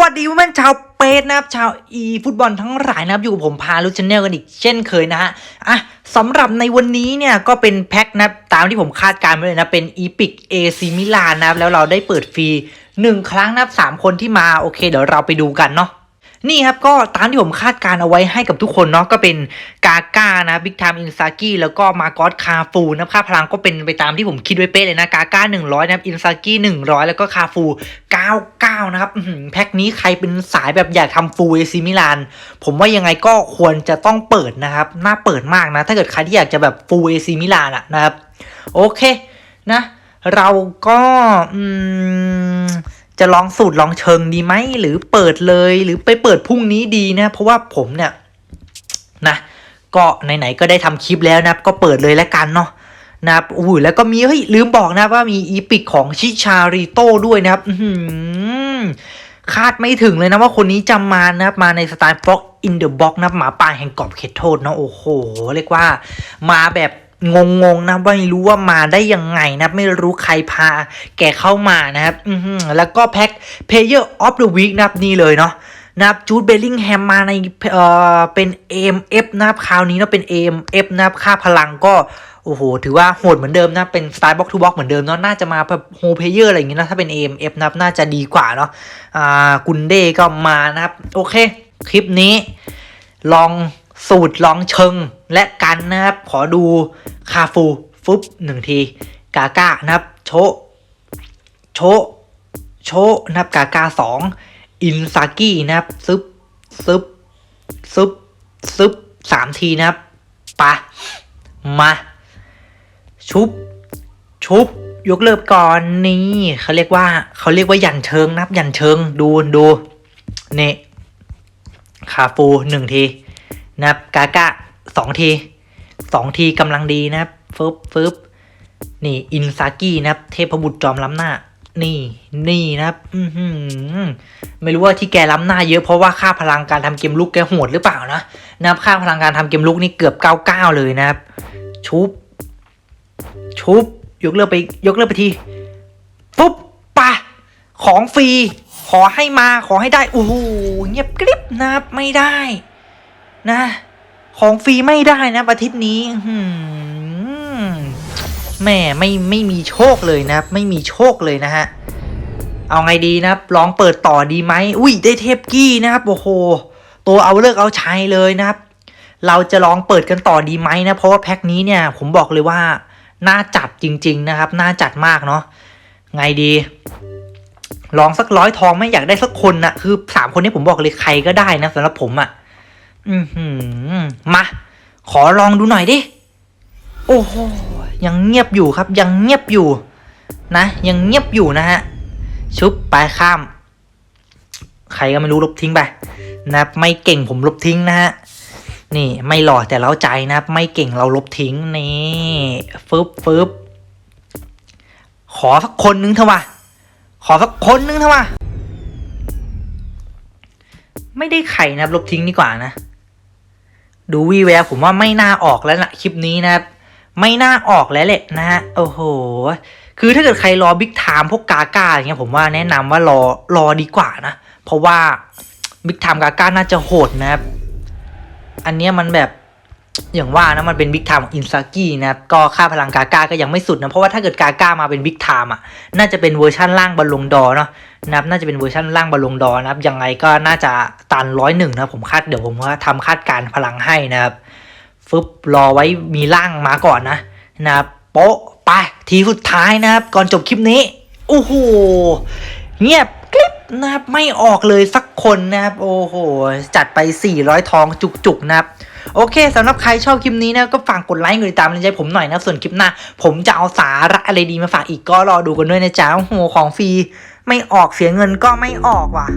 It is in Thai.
วัสดีเพื่อนชาวเปสนะครับชาวอีฟุตบอลทั้งหลายนะครับอยู่กับผมพาลุชแนลกันอีกเช่นเคยนะฮะอะสำหรับในวันนี้เนี่ยก็เป็นแพ็คนะตามที่ผมคาดการณ์ไว้เลยนะเป็นอีพิกเอซีมิลานนะครับแล้วเราได้เปิดฟรีหนึ่งครั้งนะครับสามคนที่มาโอเค เดี๋ยวเราไปดูกันเนาะ นี่ครับก็ตามที่ผมคาดการเอาไว้ให้กับทุกคนเนาะก็เป็นกาก้านะบิ๊กไทม์อินซากิแล้วก็มาโกอสคาฟูนะครับค่าพลังก็เป็นไปตามที่ผมคิดไว้เป๊ะเลยนะกาก้า100นะครับอินซากิ100แล้วก็คาฟู99นะครับแพ็คนี้ใครเป็นสายแบบอยากทำฟูเอซิมิลานผมว่ายังไงก็ควรจะต้องเปิดนะครับน่าเปิดมากนะ ถ้าเกิดใครที่อยากจะแบบฟูเอซิมิลานอะนะครับ โอเคนะ เราก็อืม จะลองสูตรลองเชิงดีไหมหรือเปิดเลยหรือไปเปิดพรุ่งนี้ดีนะ เพราะว่าผมเนี่ยนะก็ไหนๆก็ได้ทำคลิปแล้วนะก็เปิดเลยแล้วกันเนาะนะครับอุ้ยแล้วก็มีเฮ้ยลืมบอกนะว่ามีอีพิกของชิชาริโต้ด้วยนะครับอืคาดไม่ถึงเลยนะว่าคนนี้จะมานะครับมาในสไตล์บ็อกอินเดอะบ็อกนะหมาป่าแห่งกรอบเขตโทษเนาะโอ้โห เรียกว่ามาแบบ งงๆนะไม่รู้ว่ามาได้ยังไงนะไม่รู้ใครพาแกเข้ามานะครับอือหือแล้วก็แพ็ค Player of the Week นะครับนี่เลยเนาะนะครับจูดเบลลิงแฮมมาในเอ่อเป็น AMF นะครับคราวนี้เนาะเป็น AMF นะครับค่าพลังก็โอ้โห ถือว่าโหดเหมือนเดิมนะ เป็นสไตล์บ็อกทูบ็อกเหมือนเดิมเนาะ น่าจะมาแบบโฮเพเยอร์อะไรอย่างงี้นะ ถ้าเป็น AMF นะครับน่าจะดีกว่าเนาะ อ่า กุนเดก็มานะครับ โอเค คลิปนี้ลอง สูตรลองเชิงและกันนะครับ ขอดูคาฟูฟุบหนึ่งที กาก้านะครับ โชโชโชนะครับกาก้าสองอินซากินะครับซึบซึบซึบซึบสามทีนะครับไปะมาชุบ ชุบ ยกเลิกก่อนนี่เขาเรียกว่าเขาเรียกว่าหยันเชิงนะครับหยันเชิงดูดูนี่คาฟูหนึ่งที กากะสองทีสองทีกำลังดีนะครับฟึบฟึบนี่อินซากินะครับ เทพบุตรจอมล้ำหน้า นี่นี่นะครับอืไม่รู้ว่าที่แกล้ำหน้าเยอะเพราะว่าค่าพลังการทำเกมลุกแกโหดหรือเปล่านะนะครับค่าพลังการทำเกมลุกนี่เกือบเก้าเก้าเลยนะครับ ชุบ ชุบ ยกเลิกไป ยกเลิกไปทีปุ๊บปะของฟรี ขอให้มาขอให้ได้โอ้โหเงียบกริบนะครับไม่ได้ นะ ของฟรีไม่ได้นะอาทิตย์นี้แม่ไม่ไม่มีโชคเลยนะ ไม่มีโชคเลยนะฮะ เอาไงดีนะครับลองเปิดต่อดีไหมอุ้ยได้เทปกี้นะครับโอ้โหตัวเอาเลิกเอาใช้เลยนะครับ เราจะลองเปิดกันต่อดีไหมนะเพราะว่าแพ็คนี้เนี่ย ผมบอกเลยว่าน่าจัดจริง ๆ นะครับน่าจัดมากเนาะไงดีลองสักร้อยทองไม่อยากได้สักคนนะคือสามคนนี้ผมบอกเลยใครก็ได้นะสำหรับผมอะ่ะ อือหือมา ขอลองดูหน่อยดิ โอ้โห ยังเงียบอยู่ครับ ยังเงียบอยู่ นะ ยังเงียบอยู่นะฮะ ชุบไปข้าม ใครก็ไม่รู้ลบทิ้งไปนะครับไม่เก่งผมลบทิ้งนะฮะ นี่ไม่หล่อแต่เล้าใจนะครับ ไม่เก่งเราลบทิ้งนี่ฟึบฟึบขอสักคนนึงเถอะวะขอสักคนนึงเถอะวะไม่ได้ไข่นะครับลบทิ้งดีกว่านะ ดูวีแววผมว่าไม่น่าออกแล้วนะคลิปนี้นะครับ ไม่น่าออกแล้วแหละนะฮะโอ้โห คือถ้าเกิดใครรอบิ๊กไทม์พวกกาก้าอย่างเงี้ยผมว่าแนะนำว่ารอรอดีกว่านะ เพราะว่าบิ๊กไทม์กาก้าน่าจะโหดนะครับ อันเนี้ยมันแบบอย่างว่านะมันเป็นบิ๊กไทม์ของอินซากินะก็ค่าพลังกาก้าก็ยังไม่สุดนะ เพราะว่าถ้าเกิดกาก้ามาเป็นบิ๊กไทม์อะน่าจะเป็นเวอร์ชั่นล่างบอลลงดอเนาะ นะครับน่าจะเป็นเวอร์ชันล่างบอลลงดอนะครับยังไงก็น่าจะตันร้อยหนึ่งนะผมคาดเดี๋ยวผมว่าทำคาดการพลังให้นะครับฟึบรอไว้มีล่างมาก่อนนะนะครับโป๊ะไปทีสุดท้ายนะครับ ก่อนจบคลิปนี้โอ้โหเงียบกริบนะครับไม่ออกเลยสักคนนะครับ โอ้โห จัดไป 400 ทองจุกๆนะครับ โอเคสำหรับใครชอบคลิปนี้นะก็ฝากกดไลค์กดติดตามกำลังใจผมหน่อยนะส่วนคลิปหน้า ผมจะเอาสาระอะไรดีมาฝากอีกก็รอดูกันด้วยนะจ๊ะโอ้โหของฟรี ไม่ออกเสียเงินก็ไม่ออกว่ะ